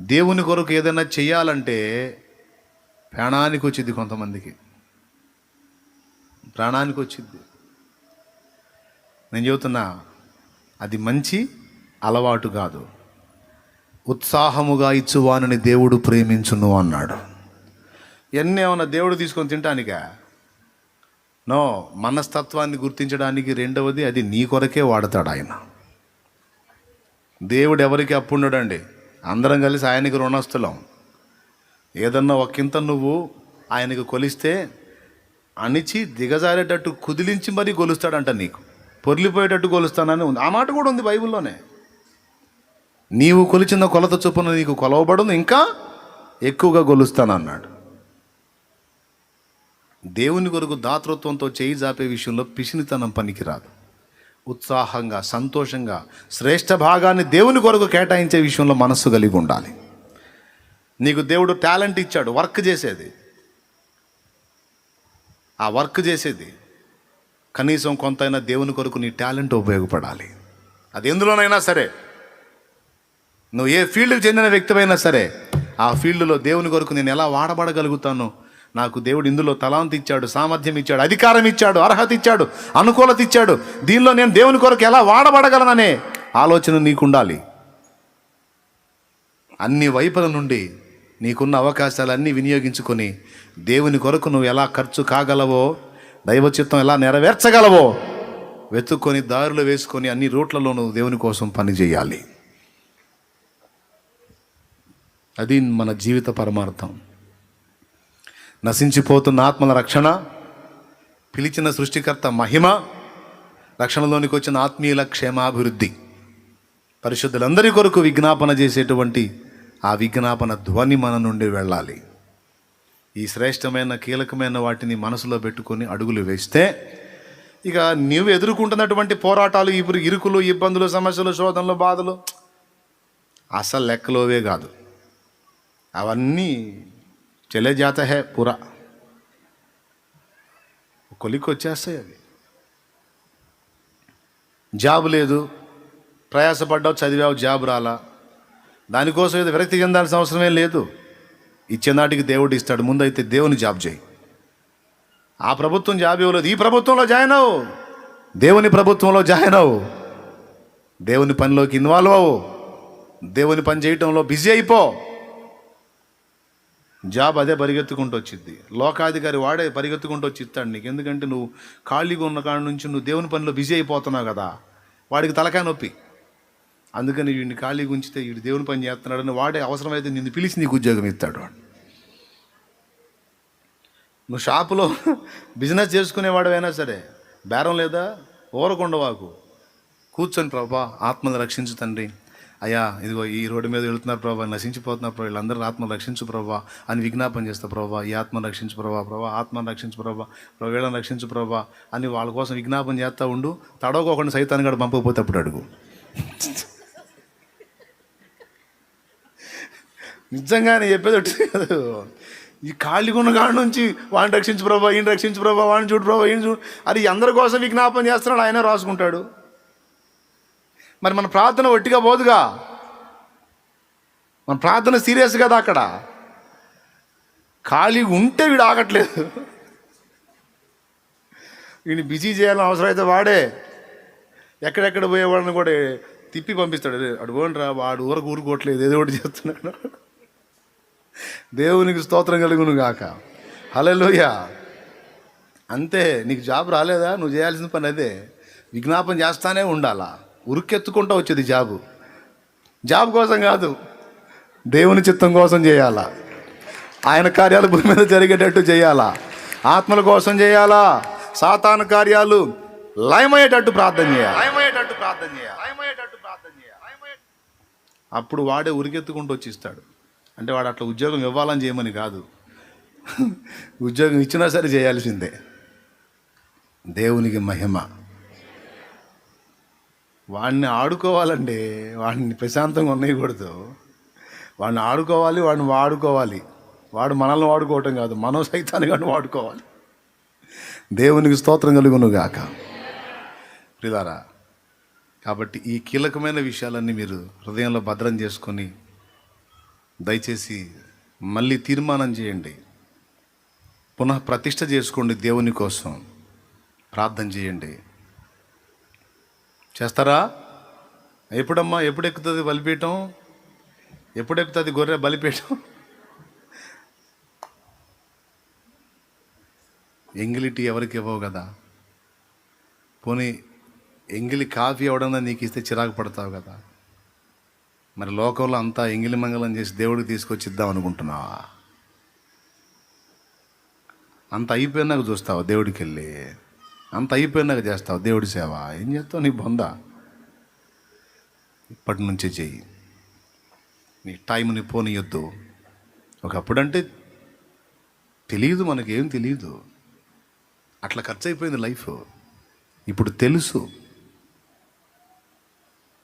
దేవుని కొరకు ఏదైనా చేయాలంటే ప్రాణానికి వచ్చింది కొంతమందికి. ప్రాణానికి వచ్చింది. నేను చెబుతున్నా అది మంచి అలవాటు కాదు. ఉత్సాహముగా ఇచ్చువానని దేవుడు ప్రేమించును అన్నాడు. ఎన్ని ఏమన్నా దేవుడు తీసుకొని తినటానికా నో మనస్తత్వాన్ని గుర్తించడానికి రెండవది అది నీ కొరకే వాడతాడు ఆయన. దేవుడు ఎవరికి అప్పుండడండి అందరం కలిసి ఆయనకి రుణస్థులం. ఏదన్నా ఒకంత నువ్వు ఆయనకు కొలిస్తే అణిచి దిగజారేటట్టు కుదిలించి మరీ కొలుస్తాడంట నీకు. పొర్లిపోయేటట్టు కొలుస్తానని ఉంది. ఆ మాట కూడా ఉంది బైబిల్లోనే. నీవు కొలిచిన కొలత చొప్పున నీకు కొలవబడును ఇంకా ఎక్కువగా కొలుస్తానన్నాడు దేవుని కొరకు దాతృత్వంతో చేయి జాపే విషయంలో పిసినితనం పనికిరాదు. ఉత్సాహంగా సంతోషంగా శ్రేష్ఠ భాగాన్ని దేవుని కొరకు కేటాయించే విషయంలో మనస్సు కలిగి ఉండాలి. నీకు దేవుడు టాలెంట్ ఇచ్చాడు వర్క్ చేసేది. ఆ వర్క్ చేసేది. కనీసం కొంతైనా దేవుని కొరకు నీ టాలెంట్ ఉపయోగపడాలి. అది ఎందులోనైనా సరే. నువ్వు ఏ ఫీల్డ్కి చెందిన వ్యక్తివైనా సరే ఆ ఫీల్డ్లో దేవుని కొరకు నేను ఎలా వాడబడగలుగుతాను? నాకు దేవుడు ఇందులో తలాంతి ఇచ్చాడు సామర్థ్యం ఇచ్చాడు అధికారం ఇచ్చాడు అర్హత ఇచ్చాడు అనుకూలత ఇచ్చాడు దీనిలో నేను దేవుని కొరకు ఎలా వాడబడగలననే ఆలోచన నీకుండాలి. అన్ని వైపుల నుండి నీకున్న అవకాశాలన్నీ వినియోగించుకొని దేవుని కొరకు నువ్వు ఎలా ఖర్చు కాగలవో దైవచిత్తం ఎలా నెరవేర్చగలవో వెతుక్కొని దారులు వేసుకొని అన్ని రూట్లలో నువ్వు దేవుని కోసం పని చేయాలి. అది మన జీవిత పరమార్థం. నశించిపోతున్న ఆత్మల రక్షణ పిలిచిన సృష్టికర్త మహిమ రక్షణలోనికి వచ్చిన ఆత్మీయుల క్షేమాభివృద్ధి. పరిశుద్ధులందరి కొరకు విజ్ఞాపన చేసేటువంటి ఆ విజ్ఞాపన ధ్వని మన నుండి వెళ్ళాలి. ఈ శ్రేష్టమైన కీలకమైన వాటిని మనసులో పెట్టుకొని అడుగులు వేస్తే ఇక నీవు ఎదుర్కొంటున్నటువంటి పోరాటాలు ఇప్పుడు ఇరుకులు ఇబ్బందులు సమస్యలు శోధనలు బాధలు అసలు లెక్కలోవే కాదు. అవన్నీ చలే జాత హే పురా కొలికి వచ్చేస్తాయి అవి జాబ్ లేదు ప్రయాసపడ్డావు చదివావు జాబ్ రాలా దానికోసం ఏదో విరక్తి చెందాల్సిన అవసరమే లేదు ఇచ్చేనాటికి దేవుడు ఇస్తాడు ముందైతే దేవుని జాబ్ చేయి ఆ ప్రభుత్వం జాబ్ ఇవ్వలేదు ఈ ప్రభుత్వంలో జాయిన్ అవ్వు దేవుని ప్రభుత్వంలో జాయిన్ అవ్వు దేవుని పనిలోకి ఇన్వాల్వ్ అవ్వు దేవుని పని చేయటంలో బిజీ అయిపో జాబ్ అదే పరిగెత్తుకుంటూ వచ్చింది లోకాధికారి వాడే పరిగెత్తుకుంటూ వచ్చి ఇస్తాడు నీకు. ఎందుకంటే నువ్వు ఖాళీగా ఉన్న కాడ నుంచి నువ్వు దేవుని పనిలో బిజీ అయిపోతున్నావు కదా. వాడికి తలకాయ నొప్పి. అందుకని వీడిని ఖాళీగా ఉంచితే వీడు దేవుని పని చేస్తున్నాడని వాడే అవసరమైతే నిన్ను పిలిచి నీకు ఉద్యోగం ఇస్తాడు వాడు. నువ్వు షాపులో బిజినెస్ చేసుకునేవాడవైనా సరే బేరం లేదా? ఓరకొండవాకు కూర్చొని ప్రభా ఆత్మను రక్షించు తండ్రి. అయ్యా ఇదిగో ఈ రోడ్డు మీద వెళుతున్నారు ప్రభా నశించిపోతున్నారు ప్రభా వీళ్ళందరూ ఆత్మను రక్షించు ప్రభా అని విజ్ఞాపన చేస్తా ప్రభా ఈ ఆత్మను రక్షించు ప్రభా ప్రభా ఆత్మను రక్షించు ప్రభా ప్రవేళను రక్షించు ప్రభా అని వాళ్ళ కోసం విజ్ఞాపన చేస్తూ ఉండు. తడవకోకుండా సైతాన్ని కూడా పంపకపోతే అప్పుడు అడుగు. నిజంగానే చెప్పేది ఒకటి కాదు. ఈ ఖాళీగా ఉన్న కాడ నుంచి వాడిని రక్షించు ప్రభా ఈయన రక్షించు ప్రభా వాడిని చూడు ప్రభా ఈయన చూడు. అది అందరి కోసం విజ్ఞాపన చేస్తున్నాడు ఆయన రాసుకుంటాడు. మరి మన ప్రార్థన ఒట్టిగా పోదుగా? మన ప్రార్థన సీరియస్ కదా అక్కడ? ఖాళీగా ఉంటే వీడు ఆగట్లేదు. వీడిని బిజీ చేయాలని అవసరం అయితే వాడే. ఎక్కడెక్కడ పోయేవాడిని కూడా తిప్పి పంపిస్తాడు. "రే, రా వాడు ఊరకు ఊరుకోవట్లేదు ఏదో ఒకటి చేస్తున్నాడు. దేవునికి స్తోత్రం కలుగును గాక. హలోయ అంతే నీకు జాబ్ రాలేదా? నువ్వు చేయాల్సిన పని అదే. విజ్ఞాపం చేస్తానే ఉండాలా? ఉరుకెత్తుకుంటూ వచ్చేది జాబు. జాబ్ కోసం కాదు దేవుని చిత్తం కోసం చేయాలా? ఆయన కార్యాలు భూమి మీద జరిగేటట్టు చేయాలా? ఆత్మల కోసం చేయాలా? సాతాను కార్యాలు లయమయ్యేటట్టు ప్రార్థన చేయాలి? లయమయ్యేటట్టు ప్రార్థన చేయాలి? లయమయ్యేటట్టు ప్రార్థన చేయాలి? అప్పుడు వాడే ఉరికెత్తుకుంటూ వచ్చి ఇస్తాడు. అంటే వాడు అట్లా ఉద్యోగం ఇవ్వాలని చేయమని కాదు. ఉద్యోగం ఇచ్చినా సరే చేయాల్సిందే. దేవునికి మహిమ. వాడిని ఆడుకోవాలండి వాడిని ప్రశాంతంగా ఉండకూడదు. వాడిని ఆడుకోవాలి వాడిని వాడుకోవాలి. వాడు మనల్ని వాడుకోవటం కాదు మనం సైతాన్ని కానీ వాడుకోవాలి. దేవునికి స్తోత్రం కలుగును గాక ప్రిలారా కాబట్టి ఈ కీలకమైన విషయాలన్నీ మీరు హృదయంలో భద్రం చేసుకొని దయచేసి మళ్ళీ తీర్మానం చేయండి. పునః ప్రతిష్ట చేసుకోండి దేవుని కోసం. ప్రార్థన చేయండి. చేస్తారా? ఎప్పుడమ్మా ఎప్పుడు ఎక్కుతుంది బలిపీఠం? ఎప్పుడు ఎక్కుతుంది గొర్రె బలిపీఠం? ఎంగిలి టీ ఎవరికి ఇవ్వవు కదా. పోనీ ఎంగిలి కాఫీ ఎవడన్నా నీకు ఇస్తే చిరాకు పడతావు కదా. మరి లోకంలో అంతా ఎంగిలి మంగళం చేసి దేవుడికి తీసుకొచ్చి ఇద్దాం అనుకుంటున్నావా? అంత అయిపోయినాక చూస్తావు దేవుడికి వెళ్ళి అంత అయిపోయినాక చేస్తావు? దేవుడి సేవ. ఏం చేస్తావు? నీ బొంద. ఇప్పటి నుంచే చెయ్యి. నీ టైంని పోనీయొద్దు. ఒకప్పుడంటే తెలియదు మనకేం తెలియదు అట్లా ఖర్చు అయిపోయింది లైఫ్. ఇప్పుడు తెలుసు.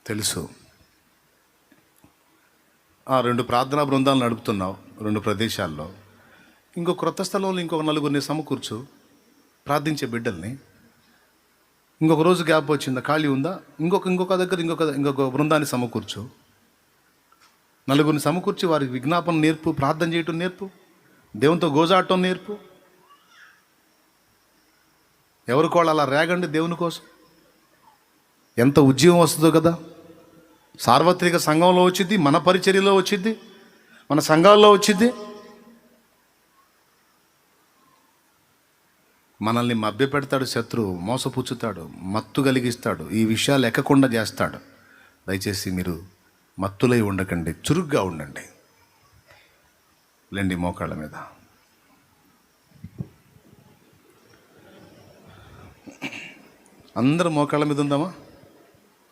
తెలుసు. ఆ రెండు ప్రార్థనా బృందాలు నడుపుతున్నావు రెండు ప్రదేశాల్లో. ఇంకో క్రొత్త స్థలంలో ఇంకొక నలుగురిని సమకూర్చు. ప్రార్థించే బిడ్డల్ని. ఇంకొక రోజు గ్యాప్ వచ్చిందా. ఖాళీ ఉందా? ఇంకొక ఇంకొక దగ్గర ఇంకొక ఇంకొక బృందాన్ని సమకూర్చు. నలుగురిని సమకూర్చి వారికి విజ్ఞాపన నేర్పు ప్రార్థన చేయటం నేర్పు దేవునితో గోజాడటం నేర్పు. ఎవరికో వాళ్ళు అలా రేగండి దేవుని కోసం? ఎంత ఉద్యమం వస్తుందో కదా? సార్వత్రిక సంఘంలో వచ్చింది మన పరిచర్యలో వచ్చింది మన సంఘాల్లో వచ్చింది మనల్ని మభ్యపెడతాడు శత్రువు మోసపుచ్చుతాడు మత్తు కలిగిస్తాడు ఈ విషయాలు ఎక్కకుండా చేస్తాడు. దయచేసి మీరు మత్తులై ఉండకండి చురుగ్గా ఉండండి. లేండి మోకాళ్ళ మీద. అందరూ మోకాళ్ళ మీద ఉందామా?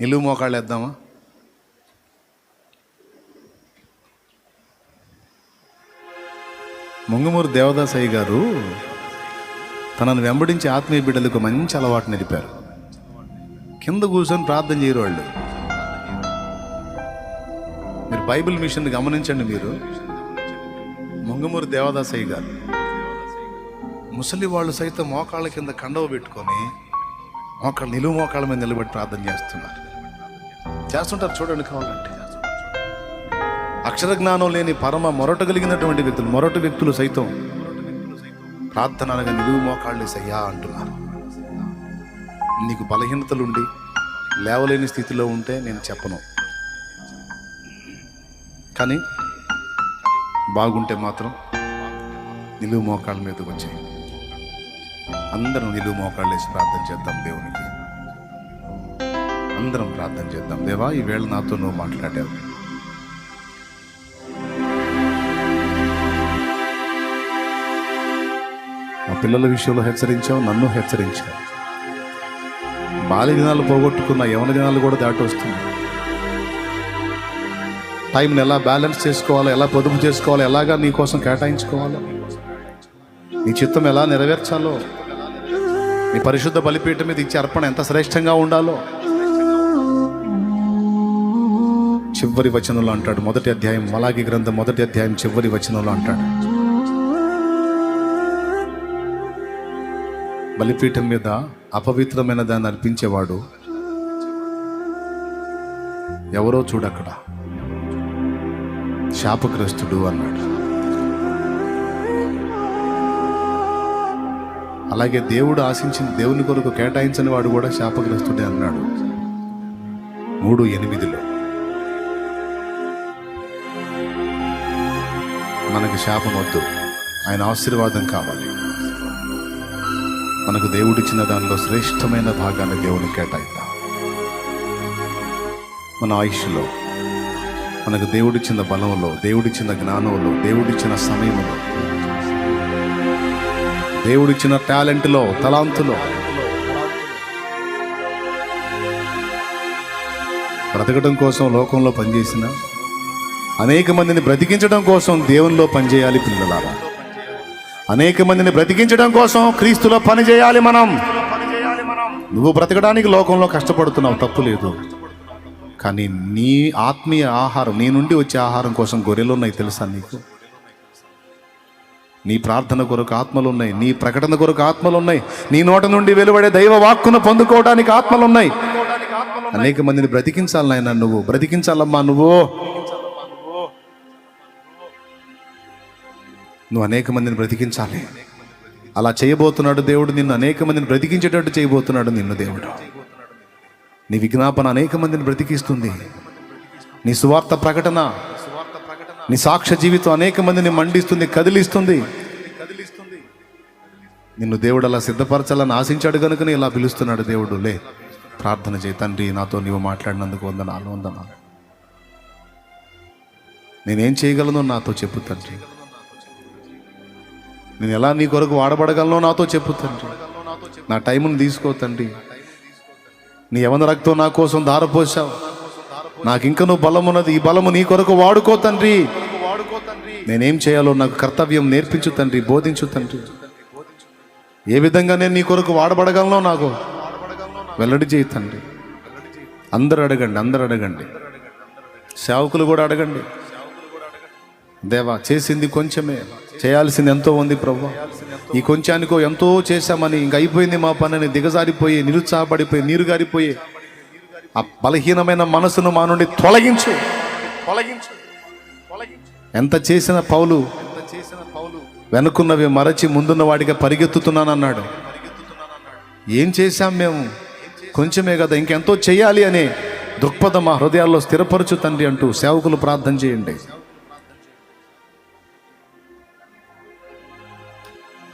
నిలువు మోకాళ్ళు వేద్దామా? ముంగమూరు దేవదాసయ్య గారు తనను వెంబడించి ఆత్మీయ బిడ్డలకు మంచి అలవాటు నడిపారు కింద కూర్చొని ప్రార్థన చేయరు వాళ్ళు. మీరు బైబిల్ మిషన్ గమనించండి మీరు. ముంగమూరు దేవదాసయ్య గారు ముసలి వాళ్ళు సైతం మోకాళ్ళ కింద కండవ పెట్టుకొని మోకాళ్ళ నిలువు మోకాళ్ళ మీద నిలబడి ప్రార్థన చేస్తున్నారు. చేస్తుంటారు చూడండి కావాలంటే. అక్షర జ్ఞానం లేని పరమ మొరట కలిగినటువంటి వ్యక్తులు మొరట వ్యక్తులు సైతం ప్రార్థన అనగా నిలువు మోకాళ్ళు సయ్యా అంటున్నారు. నీకు బలహీనతలుండి లేవలేని స్థితిలో ఉంటే నేను చెప్పను. కానీ బాగుంటే మాత్రం నిలువు మోకాళ్ళ మీదకి వచ్చాయి. అందరం నిలువు మోకాళ్ళు వేసి ప్రార్థన చేద్దాం దేవునికి. అందరం ప్రార్థన చేద్దాం. దేవా ఈ వేళ నాతో నువ్వు మాట్లాడావు. పిల్లల విషయంలో హెచ్చరించావు నన్ను హెచ్చరించావు. బాల్య దినాలు పోగొట్టుకున్న యవన దినాలు కూడా దాటి వస్తుంది టైంని ఎలా బ్యాలెన్స్ చేసుకోవాలో ఎలా పొదుపు చేసుకోవాలో ఎలాగా నీ కోసం కేటాయించుకోవాలో? నీ చిత్తం ఎలా నెరవేర్చాలో? నీ పరిశుద్ధ బలిపీఠం మీద ఇచ్చే అర్పణ ఎంత శ్రేష్టంగా ఉండాలో? చివరి వచనంలో అంటాడు మొదటి అధ్యాయం మలాగి గ్రంథం మొదటి అధ్యాయం చివరి వచనంలో అంటాడు. బలిపీఠం మీద అపవిత్రమైన దాన్ని అర్పించేవాడు ఎవరో చూడక్కడ శాపగ్రస్తుడు అన్నాడు. అలాగే దేవుడు ఆశించిన దేవుని కొరకు కేటాయించని వాడు కూడా శాపగ్రస్తుడే అన్నాడు. మూడు ఎనిమిదిలో. మనకి శాపం వద్దు. ఆయన ఆశీర్వాదం కావాలి. మనకు దేవుడిచ్చిన దానిలో శ్రేష్టమైన భాగాన్ని దేవుని కేటాయిద్దాం. మన ఆయుష్లో మనకు దేవుడిచ్చిన బలంలో దేవుడిచ్చిన జ్ఞానంలో దేవుడిచ్చిన సమయంలో దేవుడిచ్చిన టాలెంట్లో తలాంతులో బ్రతకడం కోసం లోకంలో పనిచేసిన అనేక మందిని బ్రతికించడం కోసం దేవునిలో పనిచేయాలి పిల్లలారా. అనేక మందిని బ్రతికించడం కోసం క్రీస్తులో పని చేయాలి మనం. నువ్వు బ్రతకడానికి లోకంలో కష్టపడుతున్నావు తప్పు లేదు. కానీ నీ ఆత్మీయ ఆహారం నీ నుండి వచ్చే ఆహారం కోసం గొర్రెలు ఉన్నాయి తెలుసా నీకు? నీ ప్రార్థన కొరకు ఆత్మలు ఉన్నాయి నీ ప్రకటన కొరకు ఆత్మలు ఉన్నాయి నీ నోట నుండి వెలువడే దైవ వాక్కును పొందుకోవడానికి ఆత్మలు ఉన్నాయి. అనేక మందిని బ్రతికించాలి నాయన నువ్వు బ్రతికించాలమ్మా నువ్వు. నువ్వు అనేక మందిని బ్రతికించాలి. అలా చేయబోతున్నాడు దేవుడు నిన్ను అనేక మందిని బ్రతికించేటట్టు చేయబోతున్నాడు నిన్ను దేవుడు. నీ విజ్ఞాపన అనేక మందిని బ్రతికిస్తుంది. నీ సువార్త ప్రకటన నీ సాక్ష్య జీవితం అనేక మందిని మండిస్తుంది కదిలిస్తుంది. నిన్ను దేవుడు అలా సిద్ధపరచాలని ఆశించాడు కనుకనే ఇలా పిలుస్తున్నాడు దేవుడు. లే ప్రార్థన చేయి తండ్రి నాతో నీవు మాట్లాడినందుకు వందనాలు వందనాలు. నేనేం చేయగలను నాతో చెప్పు తండ్రి. నేను ఎలా నీ కొరకు వాడబడగలనో నాతో చెప్పు తండ్రి. నా టైంను తీసుకో తండ్రి. నీ యవన రక్తం నా కోసం ధారపోసావు నాకు ఇంకా నువ్వు బలం ఉన్నది ఈ బలము నీ కొరకు వాడుకో తండ్రి. నేనేం చేయాలో నాకు కర్తవ్యం నేర్పించు తండ్రి బోధించు తండ్రి. ఏ విధంగా నేను నీ కొరకు వాడబడగలనో నాకు వెల్లడి చేయి తండ్రి. అందరూ అడగండి అందరూ అడగండి. సేవకులు కూడా అడగండి. దేవా చేసింది కొంచెమే. చేయాల్సింది ఎంతో ఉంది ప్రభు. ఈ కొంచానికో ఎంతో చేశామని ఇంక అయిపోయింది మా పనిని దిగజారిపోయి నిరుత్సాహపడిపోయి నీరు గారిపోయి ఆ బలహీనమైన మనసును మా నుండి తొలగించు. తొలగించు. ఎంత చేసిన పౌలు వెనుకున్నవి మరచి ముందున్న వాడిగా పరిగెత్తుతున్నానన్నాడు. ఏం చేశాం మేము? కొంచెమే కదా ఇంకెంతో చేయాలి అనే దృక్పథం మా హృదయాల్లో స్థిరపరచు తండ్రి అంటూ సేవకులు ప్రార్థన చేయండి.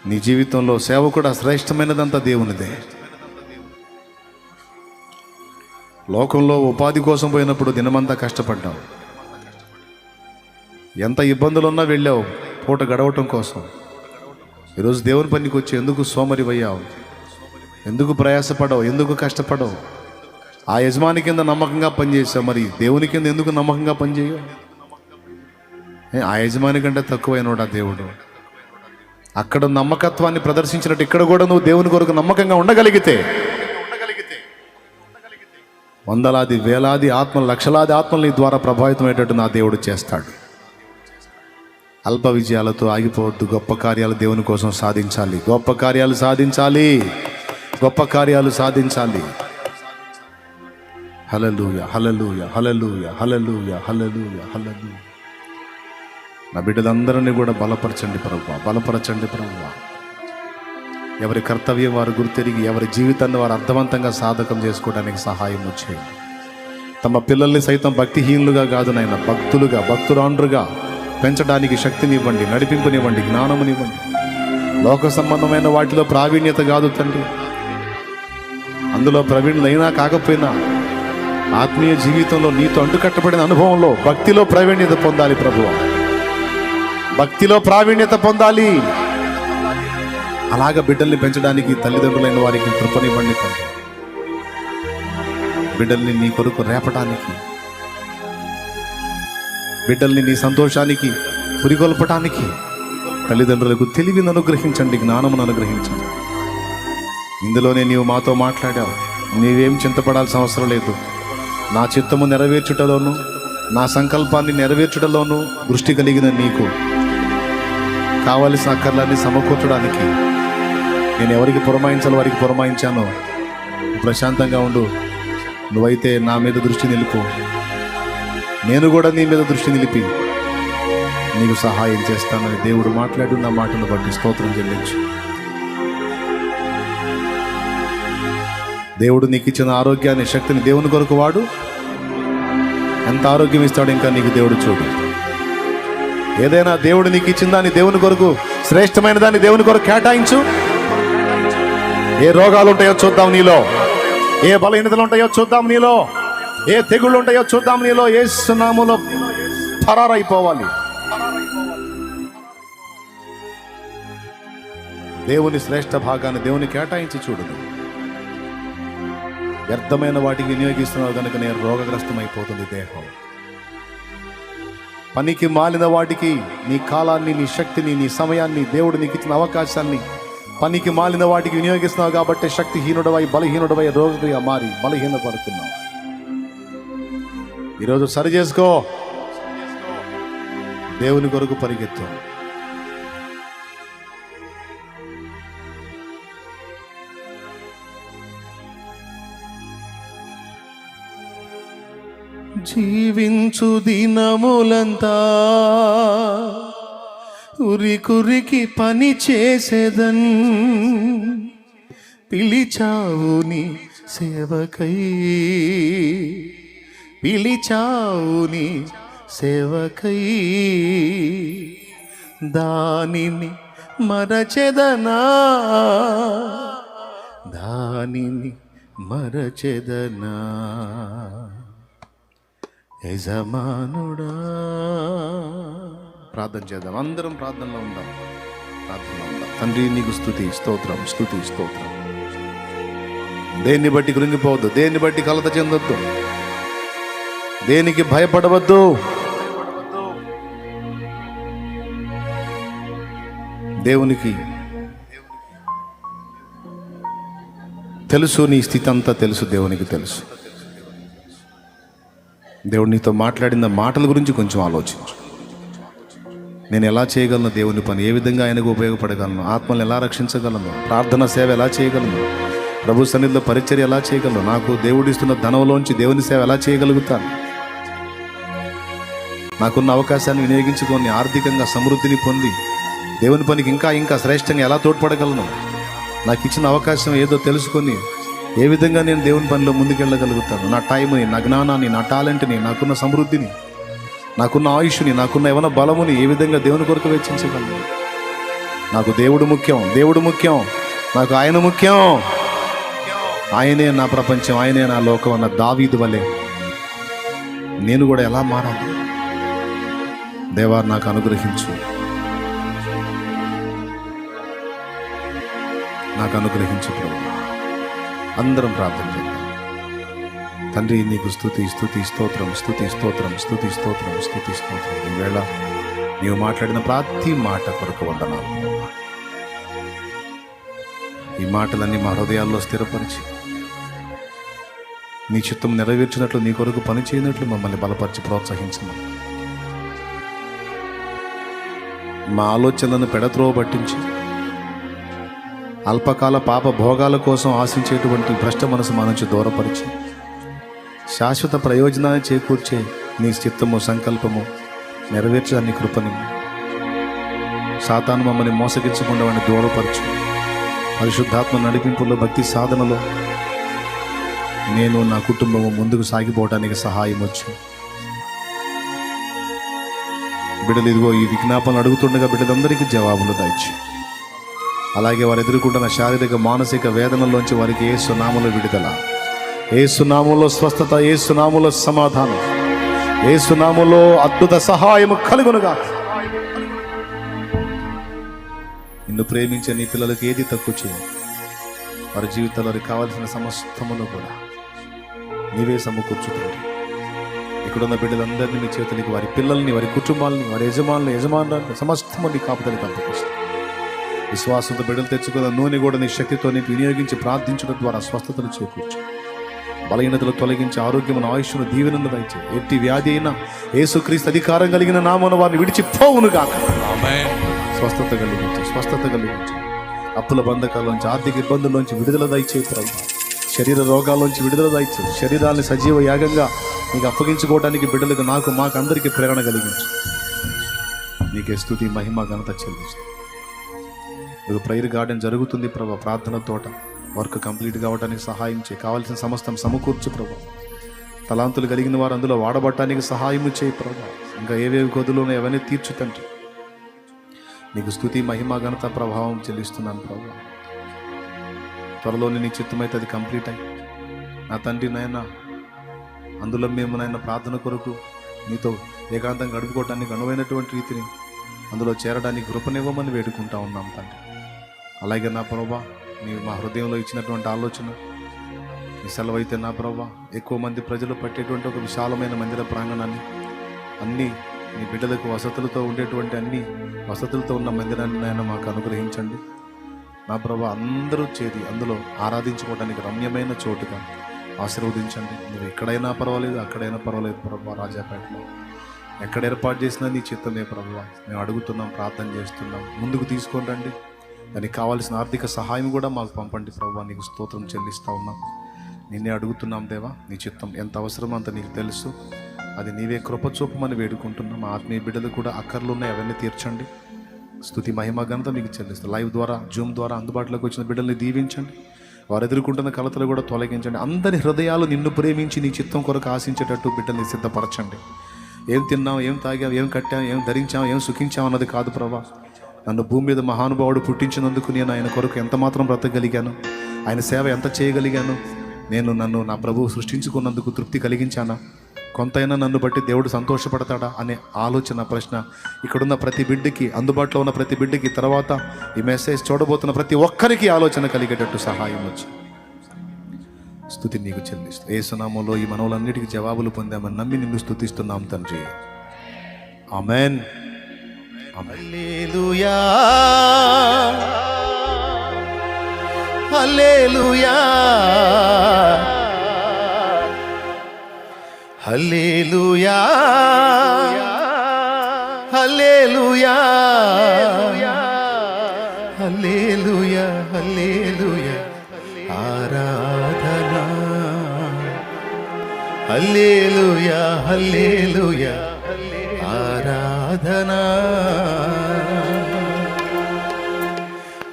నీ జీవితంలో సేవ కూడా శ్రేష్టమైనదంతా దేవునిదే. లోకంలో ఉపాధి కోసం పోయినప్పుడు దినమంతా కష్టపడ్డావు ఎంత ఇబ్బందులున్నా వెళ్ళావు పూట గడవటం కోసం. ఈరోజు దేవుని పనికి వచ్చి ఎందుకు సోమరివయ్యావు? ఎందుకు ప్రయాసపడవు ఎందుకు కష్టపడవు ఆ యజమాని కింద నమ్మకంగా పనిచేసావు మరి దేవుని కింద ఎందుకు నమ్మకంగా పనిచేయవు? ఆ యజమాని కంటే తక్కువైనోడా దేవుడు? అక్కడ నమ్మకత్వాన్ని ప్రదర్శించినట్టు ఇక్కడ కూడా నువ్వు దేవుని కొరకు నమ్మకంగా ఉండగలిగితే వందలాది వేలాది ఆత్మలు లక్షలాది ఆత్మలు నీ ద్వారా ప్రభావితమయ్యేటట్టు నా దేవుడు చేస్తాడు. అల్ప విజయాలతో ఆగిపోవద్దు. గొప్ప కార్యాలు దేవుని కోసం సాధించాలి. గొప్ప కార్యాలు సాధించాలి. గొప్ప కార్యాలు సాధించాలి. హలలుయ హలలుయ హలలుయ హలలుయ హలలుయ హలలుయ నా బిడ్డలందరినీ కూడా బలపరచండి ప్రభు బలపరచండి ప్రభు ఎవరి కర్తవ్యం వారు గుర్తిరిగి ఎవరి జీవితాన్ని వారు అర్థవంతంగా సాధకం చేసుకోవడానికి సహాయం చేయండి తమ పిల్లల్ని సైతం భక్తిహీనులుగా కాదు నాయన భక్తులుగా భక్తురాండ్రుగా పెంచడానికి శక్తినివ్వండి నడిపింపునివ్వండి జ్ఞానమునివ్వండి. లోక సంబంధమైన వాటిలో ప్రావీణ్యత కాదు తండ్రి. అందులో ప్రవీణులైనా కాకపోయినా ఆత్మీయ జీవితంలో నీతో అంటుకట్టబడిన అనుభవంలో భక్తిలో ప్రావీణ్యత పొందాలి ప్రభువా. భక్తిలో ప్రావీణ్యత పొందాలి. అలాగ బిడ్డల్ని పెంచడానికి తల్లిదండ్రులైన వారికి కృపనివ్వండి తండ్రి. బిడ్డల్ని నీ కొరకు రేపటానికి బిడ్డల్ని నీ సంతోషానికి పురిగొల్పటానికి తల్లిదండ్రులకు తెలివిని అనుగ్రహించండి జ్ఞానమును అనుగ్రహించండి. ఇందులోనే నీవు మాతో మాట్లాడావు. నీవేం చింతపడాల్సిన అవసరం లేదు. నా చిత్తము నెరవేర్చుటలోను నా సంకల్పాన్ని నెరవేర్చుటలోను దృష్టి కలిగిన నీకు కావలసిన అక్కర్లన్నీ సమకూర్చడానికి. నేను ఎవరికి పురమాయించాలో వారికి పురమాయించానో. ప్రశాంతంగా ఉండు. నువ్వైతే నా మీద దృష్టి నిలుపు. నేను కూడా నీ మీద దృష్టి నిలిపి. నీకు సహాయం చేస్తానని దేవుడు మాట్లాడున్న మాటను బట్టి స్తోత్రం చెల్లించు. దేవుడు నీకు ఇచ్చిన ఆరోగ్యాన్ని శక్తిని దేవుని కొరకు వాడు. ఎంత ఆరోగ్యం ఇస్తాడు ఇంకా నీకు దేవుడు చూడు. ఏదైనా దేవుడు నీకు ఇచ్చిన దాన్ని దేవుని కొరకు శ్రేష్టమైన దాన్ని దేవుని కొరకు కేటాయించు. ఏ రోగాలు ఉంటాయో చూద్దాం నీలో. ఏ బలహీనతలు ఉంటాయో చూద్దాం నీలో. ఏ తెగుళ్ళు ఉంటాయో చూద్దాం నీలో. ఏ సునాములో పరారైపోవాలి. దేవుని శ్రేష్ట భాగాన్ని దేవుని కేటాయించి చూడు వ్యర్థమైన వాటికి వినియోగిస్తున్నావు కనుక నేను రోగగ్రస్తమైపోతుంది దేహం. పనికి మాలిన వాటికి నీ కాలాన్ని నీ శక్తిని నీ సమయాన్ని దేవుడు నీకు ఇచ్చిన అవకాశాన్ని పనికి మాలిన వాటికి వినియోగిస్తున్నావు కాబట్టి శక్తిహీనుడవై బలహీనుడవై రోగిగా మారి బలహీనపడుతున్నావు. ఈరోజు సరి చేసుకో. దేవుని కొరకు పరిగెత్తు. జీవించు దినములంతా. ఉరి కురికి పని చేసేదన్ పిలిచావు నీ సేవకై. పిలిచావు నీ సేవకై. దానిని మరచెదనా? దానిని మరచెదనా? యజమానుడా. ప్రార్థన చేద్దాం. అందరం ప్రార్థనలో ఉందాం. ప్రార్థనలో ఉందాం. తండ్రి నీకు స్థుతి స్తోత్రం స్థుతి స్తోత్రం. దేన్ని బట్టి కృంగిపోవద్దు దేన్ని బట్టి కలత చెందొద్దు. దేనికి భయపడవద్దు. దేవునికి తెలుసు నీ స్థితి అంతా తెలుసు దేవునికి తెలుసు. దేవుడు నీతో మాట్లాడిన మాటల గురించి కొంచెం ఆలోచించు. నేను ఎలా చేయగలను దేవుని పని? ఏ విధంగా ఆయనకు ఉపయోగపడగలను? ఆత్మను ఎలా రక్షించగలను? ప్రార్థన సేవ ఎలా చేయగలను? ప్రభు సన్నిధిలో పరిచర్య ఎలా చేయగలను? నాకు దేవుడిస్తున్న ధనంలోంచి దేవుని సేవ ఎలా చేయగలుగుతాను? నాకున్న అవకాశాన్ని వినియోగించుకొని ఆర్థికంగా సమృద్ధిని పొంది దేవుని పనికి ఇంకా ఇంకా శ్రేష్టంగా ఎలా తోడ్పడగలను? నాకు ఇచ్చిన అవకాశం ఏదో తెలుసుకొని ఏ విధంగా నేను దేవుని పనిలో ముందుకెళ్ళగలుగుతాను? నా టైంని నా జ్ఞానాన్ని నా టాలెంట్ని నాకున్న సమృద్ధిని నాకున్న ఆయుష్ని నాకున్న ఏమైనా బలముని ఏ విధంగా దేవుని కొరకు వెచ్చించగలను? నాకు దేవుడు ముఖ్యం దేవుడు ముఖ్యం నాకు ఆయన ముఖ్యం. ఆయనే నా ప్రపంచం ఆయనే నా లోకం అన్న దావీదు వలె నేను కూడా ఎలా మారాలి? దేవా నాకు అనుగ్రహించు. నాకు అనుగ్రహించు ప్రభు. అందరం ప్రార్థన చేద్దాం. తండ్రి నీకు స్థుతి స్థుతి స్తోత్రం స్థుతి స్తోత్రం స్థుతి స్తోత్రం స్థుతి స్తోత్రం. ఈవేళ నీవు మాట్లాడిన ప్రతి మాట కొరకు వందనాలు. ఈ మాటలన్నీ మా హృదయాల్లో స్థిరపరిచి నీ చిత్తం నెరవేర్చినట్లు నీ కొరకు పని చేయనట్లు మమ్మల్ని బలపరిచి ప్రోత్సహించమని. మా ఆలోచనలను పెడత్రోవ పట్టించి అల్పకాల పాప భోగాల కోసం ఆశించేటువంటి భ్రష్ట మనసు మా నుంచి దూరపరిచి శాశ్వత ప్రయోజనాన్ని చేకూర్చే నీ చిత్తము సంకల్పము నెరవేర్చడాన్ని కృపని సాతాను మమ్మల్ని మోసగించకుండా వాడిని దూరపరచు. పరిశుద్ధాత్మ నడిపింపులో భక్తి సాధనలో నేను నా కుటుంబము ముందుకు సాగిపోవడానికి సహాయం వచ్చు బిడ్డలు ఇదిగో ఈ విజ్ఞాపనలు అడుగుతుండగా బిడ్డలందరికీ జవాబులు దాయిచ్చు అలాగే వారు ఎదుర్కొంటున్న శారీరక మానసిక వేదనలోంచి వారికి ఏ సునాములో విడుదల. ఏ సునాములో స్వస్థత ఏ సునాములో సమాధానం. ఏ సునాములో అద్భుత సహాయము కలుగునుగా నిన్ను ప్రేమించే నీ పిల్లలకు ఏది తక్కువ చేయ? వారి జీవితంలో కావాల్సిన సమస్తమును కూడా నీవే సమకూర్చుతుంది ఇక్కడున్న బిడ్డలందరినీ మీ చేతులకి వారి పిల్లల్ని వారి కుటుంబాలని వారి యజమానులు యజమానులను సమస్తము నీ కాపుదలకి అప్పగిస్తుంది విశ్వాసంతో బిడ్డలు తెచ్చుకున్న నూనె కూడా నీ శక్తితో నీకు వినియోగించి ప్రార్థించడం ద్వారా స్వస్థతను చేకూర్చు. బలహీనతలు తొలగించి ఆరోగ్యమును ఆయుష్ను దీవెనను దయచే ఎట్టి వ్యాధి అయినా యేసుక్రీస్తు అధికారం కలిగిన నామను వారిని విడిచిపోవును గాక. స్వస్థత కలిగించు స్వస్థత కలిగించు. అప్పుల బంధకాల్లోంచి ఆర్థిక ఇబ్బందుల్లోంచి విడుదల దయచే ప్రభు. శరీర రోగాల్లోంచి విడుదల దయచే శరీరాన్ని సజీవ యాగంగా నీకు అప్పగించుకోవడానికి బిడ్డలకు నాకు మాకు అందరికీ ప్రేరణ కలిగించు. నీకే స్థుతి మహిమ ఘనత చెల్లిస్తూ ఒక ప్రైర్ గార్డెన్ జరుగుతుంది ప్రభా ప్రార్థన తోట. వర్క్ కంప్లీట్ కావడానికి సహాయం చేయి. కావాల్సిన సమస్తం సమకూర్చు ప్రభా. తలాంతులు కలిగిన వారు అందులో వాడబట్టడానికి సహాయం చేయి ప్రభా. ఇంకా ఏవేవి గదులోనో అవన్నీ తీర్చు తండ్రి. నీకు స్థుతి మహిమ ఘనత ప్రభావం చెల్లిస్తున్నాను ప్రభా. త్వరలోనే నీ చిత్తమైతే అది కంప్లీట్ అయ్యి నా తండ్రి నాయన అందులో మేము నాయన ప్రార్థన కొరకు నీతో ఏకాంతం గడుపుకోవటానికి అనువైనటువంటి రీతిని అందులో చేరడానికి కృపనివ్వమని వేడుకుంటా ఉన్నాం తండ్రి. అలాగే నా ప్రభా నీవు మా హృదయంలో ఇచ్చినటువంటి ఆలోచన నీ సెలవైతే నా ప్రభా ఎక్కువ మంది ప్రజలు పట్టేటువంటి ఒక విశాలమైన మందిర ప్రాంగణాన్ని అన్నీ నీ బిడ్డలకు వసతులతో ఉండేటువంటి అన్ని వసతులతో ఉన్న మందిరాన్ని నాయన మాకు అనుగ్రహించండి. నా ప్రభా అందరూ చేరి అందులో ఆరాధించుకోవడానికి రమ్యమైన చోటుగా ఆశీర్వదించండి. నువ్వు ఎక్కడైనా పర్వాలేదు అక్కడైనా పర్వాలేదు ప్రభా రాజాపేటలో. ఎక్కడ ఏర్పాటు చేసినా నీ చిత్తమే ప్రభా మేము అడుగుతున్నాం ప్రార్థన చేస్తున్నాం. ముందుకు తీసుకొని రండి. దానికి కావాల్సిన ఆర్థిక సహాయం కూడా మాకు పంపండి ప్రభావ నీకు స్తోత్రం చెల్లిస్తా ఉన్నాం. నిన్నే అడుగుతున్నాం దేవా నీ చిత్తం ఎంత అవసరమో అంత నీకు తెలుసు. అది నీవే కృప చూపమని వేడుకుంటున్నాం. మా ఆత్మీయ బిడ్డలు కూడా అక్కర్లు ఉన్నాయి అవన్నీ తీర్చండి. స్థుతి మహిమ ఘనత మీకు చెల్లిస్తాను లైవ్ ద్వారా జూమ్ ద్వారా అందుబాటులోకి వచ్చిన బిడ్డల్ని దీవించండి. వారు ఎదుర్కొంటున్న కలతలు కూడా తొలగించండి. అందరి హృదయాలు నిన్ను ప్రేమించి నీ చిత్తం కొరకు ఆశించేటట్టు బిడ్డల్ని సిద్ధపరచండి. ఏం తిన్నాం ఏం తాగాం ఏం కట్టాం ఏం ధరించాం ఏం సుఖించాం అన్నది కాదు ప్రభా. నన్ను భూమి మీద మహానుభావుడు పుట్టించినందుకు నేను ఆయన కొరకు ఎంత మాత్రం బ్రతకగలిగాను? ఆయన సేవ ఎంత చేయగలిగాను? నేను నన్ను నా ప్రభువు సృష్టించుకున్నందుకు తృప్తి కలిగించానా? కొంతైనా నన్ను బట్టి దేవుడు సంతోషపడతాడా అనే ఆలోచన ప్రశ్న. ఇక్కడున్న ప్రతి బిడ్డకి అందుబాటులో ఉన్న ప్రతి బిడ్డకి తర్వాత ఈ మెసేజ్ చూడబోతున్న ప్రతి ఒక్కరికి ఆలోచన కలిగేటట్టు సహాయం వచ్చి. స్థుతి నీకు చెల్లిస్తూ ఏ సునామోలో ఈ మనవులన్నిటికీ జవాబులు పొందామని నమ్మి నిన్ను స్థుతిస్తున్నాం తండ్రి. Amen. Hallelujah. Hallelujah. Hallelujah. Hallelujah. Hallelujah hallelujah. ఆరాధనా. Hallelujah hallelujah. ఆరాధనా హల్లెలూయా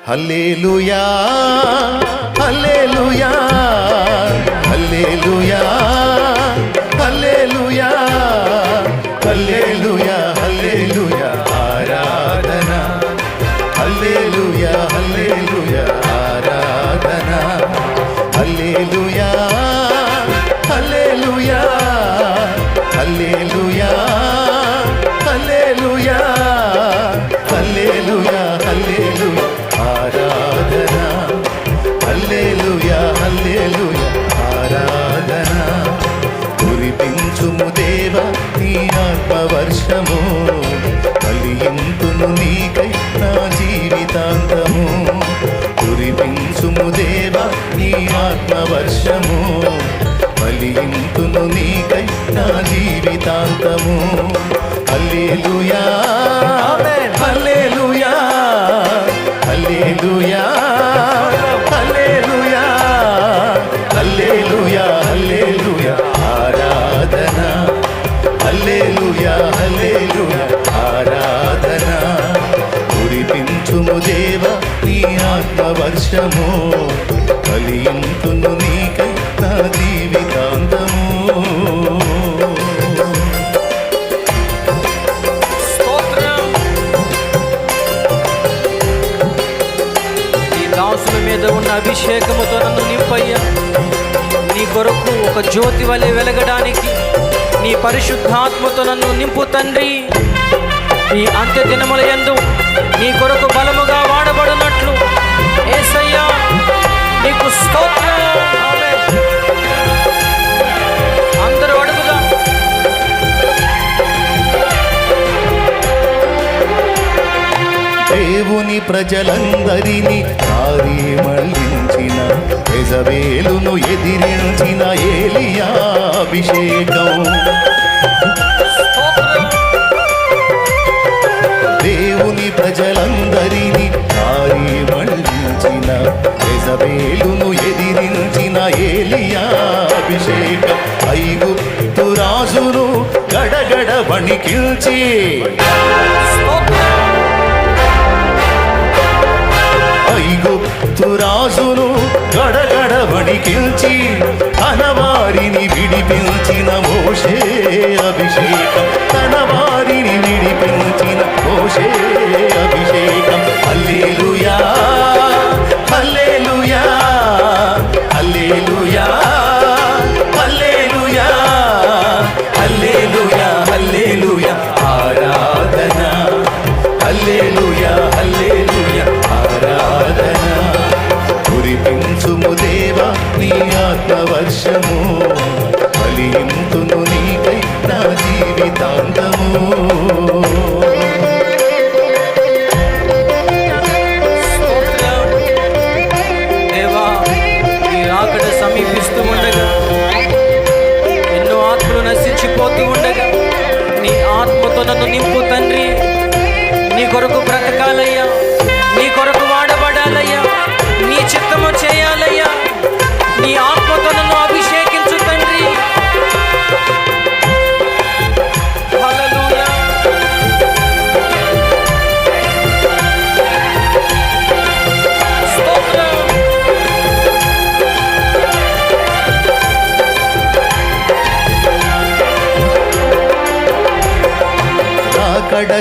హల్లేలుయా హల్లేలుయా హల్లేలుయా. జీవితాంతము. ఆరాధన. హల్లెలూయా ఆరాధన. కురిపించుము దేవ నీ ఆత్మవర్షము కలియింతును నీకై నా అభిషేకముతో నన్ను నింపయ్యా. నీ కొరకు ఒక జ్యోతి వలె వెలగడానికి నీ పరిశుద్ధాత్మతో నన్ను నింపు తండ్రి. ఈ అంత్య దినముల యందు నీ కొరకు బలముగా వాడబడినట్లు ఏసయ్యా నీకు స్తోత్రం. దేవుని ప్రజలందరినీ దారి మళ్ళించిన ఎజవేలును ఎదిరించిన ఏలియా అభిషేకం దేవుని ప్రజలందరినీ దారి మళ్ళించిన ఎజవేలును ఎదిరించిన ఏలియా అభిషేకం ఐగుప్తు రాజును గడగడ వణికిల్చి. స్తోత్రం రాజును గడగడ వణికిల్చి తన వారిని విడిపించిన మోషే అభిషేకం. తన వారిని విడిపించిన మోషే అభిషేకం. అల్లేలుయా అల్లేలుయా అల్లేలుయా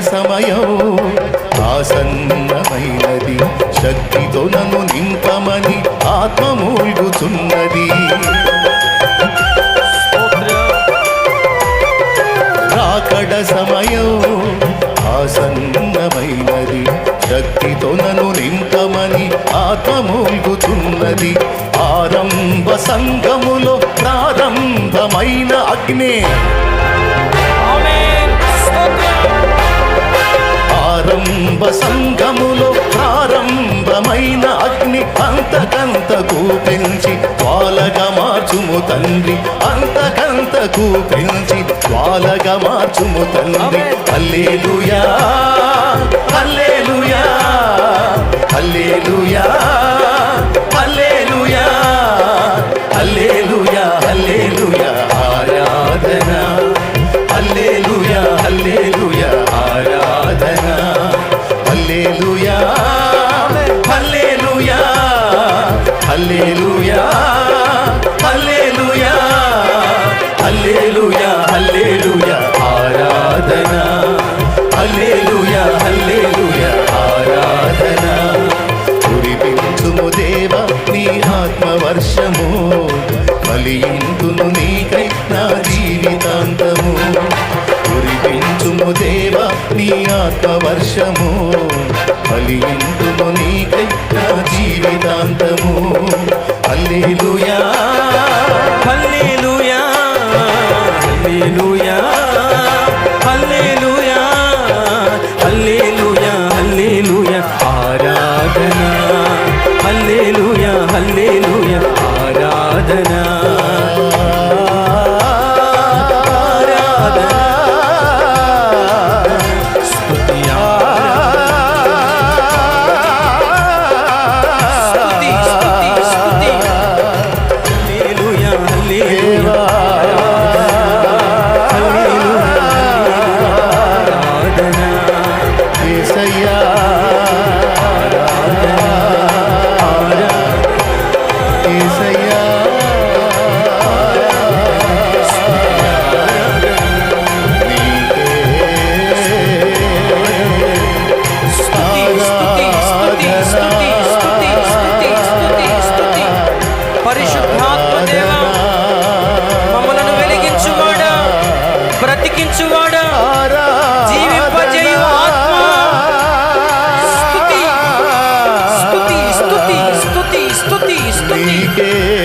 సమయం. ఆసన్నమైనది శక్తితో నన్ను నింపమని ఆత్మమూల్గుతున్నది. రాకడ సమయం. ఆసన్నమైనది శక్తితో నన్ను నింపమని ఆత్మమూల్గుతున్నది. ఆరంభ సంగములో ప్రారంభమైన అగ్నే. కుటుంబ సంఘములో ప్రారంభమైన అగ్ని అంతకంతకు పెంచి వాలగా మార్చుము తండ్రి అంతకంతకు పెంచి వాలగా మార్చుము తండ్రి. అల్లేలుయా అల్లేలుయా అల్లేలుయా అల్లేలుయా అల్లేలుయా అల్లేలుయా ఫలింతును నీకై నా జీవితాంతము. హల్లెలూయా హల్లెలూయా. హల్లెలూయా. హల్లెలూయా. హల్లెలూయా హల్లెలూయా. ఆరాధన. హల్లెలూయా హల్లెలూయా. ఆరాధన. கண்டே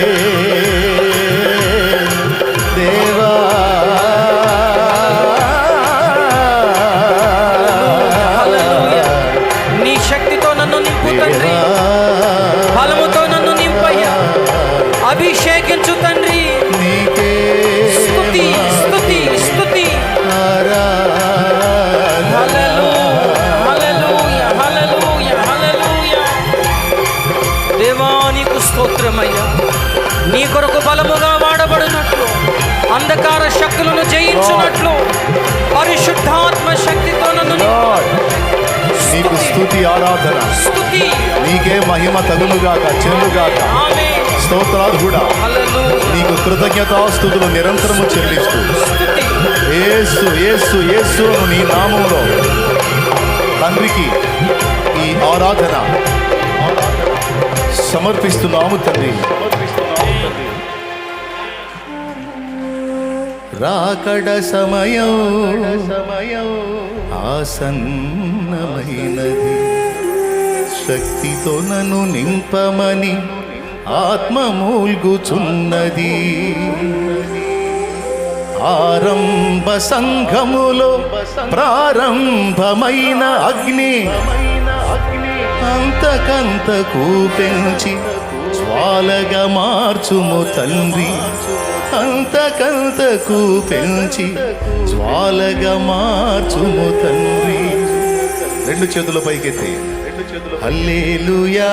కృతజ్ఞతాస్తుతులు నిరంతరము చెల్లిస్తూ. ఏసు ఏసు ఏసు నీ నామంలో తండ్రికి ఈ ఆరాధన సమర్పిస్తున్నాము తండ్రి. రాకడ సమయం సమయం ఆసన్నమైనది. శక్తితో నన్ను నింపమని ఆత్మ మూల్గుచున్నది ఆరంభ సంఘములో ప్రారంభమైన అగ్ని అంతకంతకు పెంచి జ్వాలగా మార్చుము తండ్రి. అంతకంతకు పెంచి జ్వాలగా మార్చుము తండ్రి. రెండు చేతుల పైకెత్తి హల్లేలుయా హల్లేలుయా.